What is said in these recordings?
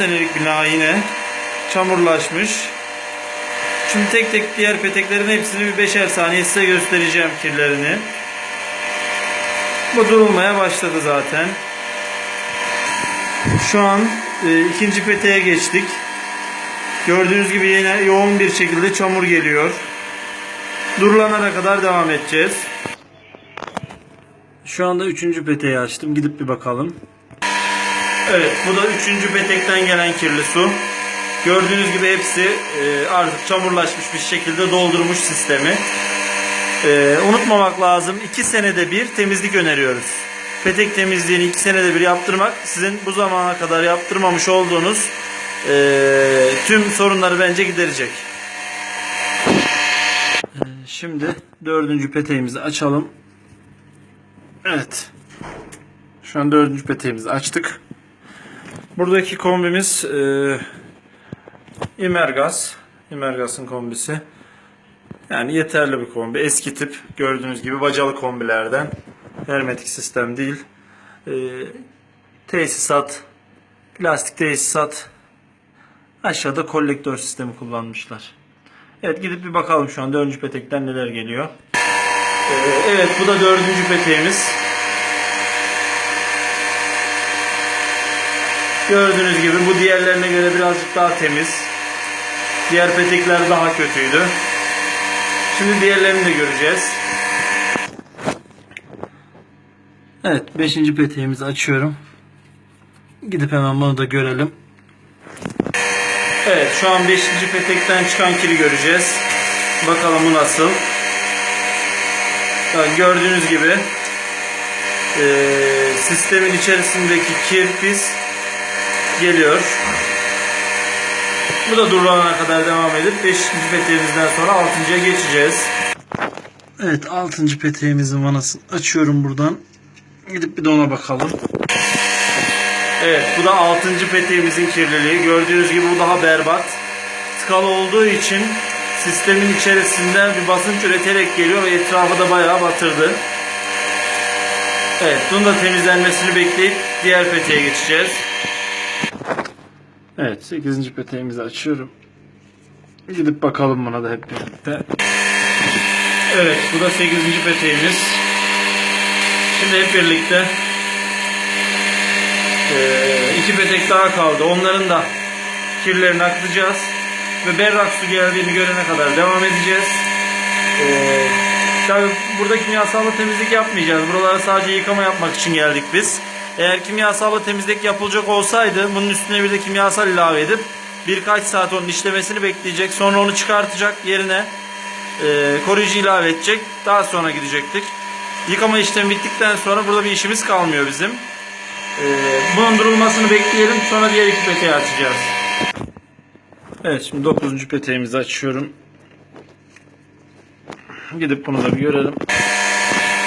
senelik bina yine. Çamurlaşmış. Şimdi tek tek diğer peteklerin hepsini bir beşer saniye size göstereceğim kirlerini. Bu durulmaya başladı zaten. Şu an e, ikinci peteğe geçtik. Gördüğünüz gibi yine yoğun bir şekilde çamur geliyor. Durulanana kadar devam edeceğiz. Şu anda üçüncü peteği açtım. Gidip bir bakalım. Evet bu da üçüncü petekten gelen kirli su. Gördüğünüz gibi hepsi e, artık çamurlaşmış bir şekilde doldurmuş sistemi. E, unutmamak lazım 2 senede bir temizlik öneriyoruz. Petek temizliğini 2 senede bir yaptırmak sizin bu zamana kadar yaptırmamış olduğunuz e, tüm sorunları bence giderecek. Şimdi dördüncü peteğimizi açalım. Evet. Şu an dördüncü peteğimizi açtık. Buradaki kombimiz e, Imergas. Imergas'ın kombisi. Yani yeterli bir kombi. Eski tip gördüğünüz gibi bacalı kombilerden. Hermetik sistem değil. E, tesisat, plastik tesisat. Aşağıda kolektör sistemi kullanmışlar. Evet gidip bir bakalım şu an dördüncü petekten neler geliyor. E, evet bu da dördüncü peteğimiz. Gördüğünüz gibi bu diğerlerine göre birazcık daha temiz. Diğer petekler daha kötüydü. Şimdi diğerlerini de göreceğiz. Evet 5. peteğimizi açıyorum. Gidip hemen bunu da görelim. Evet şu an 5. petekten çıkan kiri göreceğiz. Bakalım bu nasıl. Yani gördüğünüz gibi eee, sistemin içerisindeki kir pis geliyor. Bu da durulana kadar devam edip 5. peteğimizden sonra 6.ya geçeceğiz. Evet 6. peteğimizin vanasını açıyorum buradan. Gidip bir de ona bakalım. Evet bu da 6. peteğimizin kirliliği. Gördüğünüz gibi bu daha berbat. Tıkalı olduğu için sistemin içerisinden bir basınç üreterek geliyor ve etrafı da bayağı batırdı. Evet bunun da temizlenmesini bekleyip diğer peteğe geçeceğiz. Evet 8. peteğimizi açıyorum. Gidip bakalım buna da hep birlikte. Evet bu da 8. peteğimiz. Şimdi hep birlikte eee, iki petek daha kaldı. Onların da kirlerini akıtacağız. Ve berrak su geldiğini görene kadar devam edeceğiz. Eee tabii burada kimyasallı temizlik yapmayacağız. Buralara sadece yıkama yapmak için geldik biz. Eğer kimyasallı temizlik yapılacak olsaydı bunun üstüne bir de kimyasal ilave edip birkaç saat onun işlemesini bekleyecek. Sonra onu çıkartacak yerine e, koruyucu ilave edecek. Daha sonra gidecektik. Yıkama işlemi bittikten sonra burada bir işimiz kalmıyor bizim. E, bunun durulmasını bekleyelim. Sonra diğer iki peteği açacağız. Evet şimdi 9. peteğimizi açıyorum. Gidip bunu da bir görelim.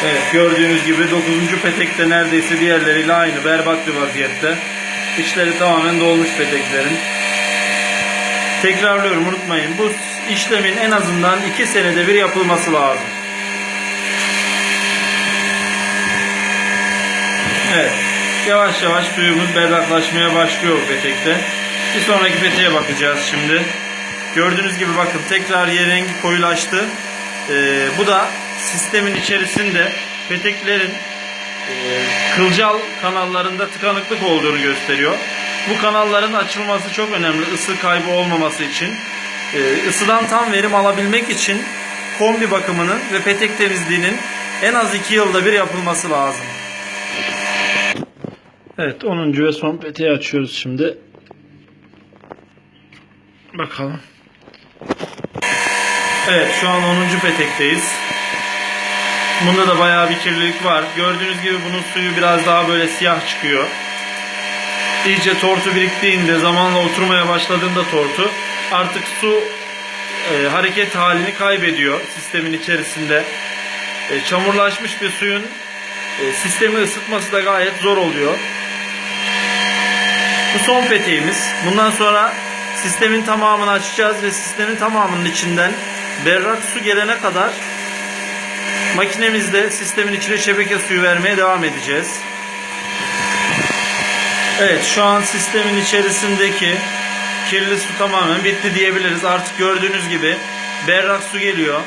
Evet gördüğünüz gibi 9. petekte neredeyse diğerleriyle aynı berbat bir vaziyette. İçleri tamamen dolmuş peteklerin. Tekrarlıyorum unutmayın bu işlemin en azından 2 senede bir yapılması lazım. Evet yavaş yavaş suyumuz berraklaşmaya başlıyor petekte. Bir sonraki peteğe bakacağız şimdi. Gördüğünüz gibi bakın tekrar yer rengi koyulaştı. Ee, bu da sistemin içerisinde peteklerin e, kılcal kanallarında tıkanıklık olduğunu gösteriyor. Bu kanalların açılması çok önemli ısı kaybı olmaması için. Ee, ısıdan tam verim alabilmek için kombi bakımının ve petek temizliğinin en az 2 yılda bir yapılması lazım. Evet 10. ve son peteği açıyoruz şimdi. Bakalım. Evet şu an 10. petekteyiz. Bunda da bayağı bir kirlilik var. Gördüğünüz gibi bunun suyu biraz daha böyle siyah çıkıyor. İyice tortu biriktiğinde zamanla oturmaya başladığında tortu artık su e, hareket halini kaybediyor sistemin içerisinde. E, çamurlaşmış bir suyun e, sistemi ısıtması da gayet zor oluyor. Bu son peteğimiz. Bundan sonra sistemin tamamını açacağız ve sistemin tamamının içinden berrak su gelene kadar makinemizde sistemin içine şebeke suyu vermeye devam edeceğiz. Evet şu an sistemin içerisindeki kirli su tamamen bitti diyebiliriz. Artık gördüğünüz gibi berrak su geliyor.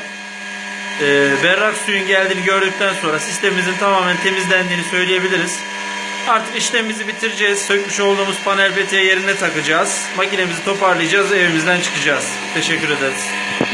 Ee, berrak suyun geldiğini gördükten sonra sistemimizin tamamen temizlendiğini söyleyebiliriz. Artık işlemimizi bitireceğiz. Sökmüş olduğumuz panel peteği yerine takacağız. Makinemizi toparlayacağız evimizden çıkacağız. Teşekkür ederiz.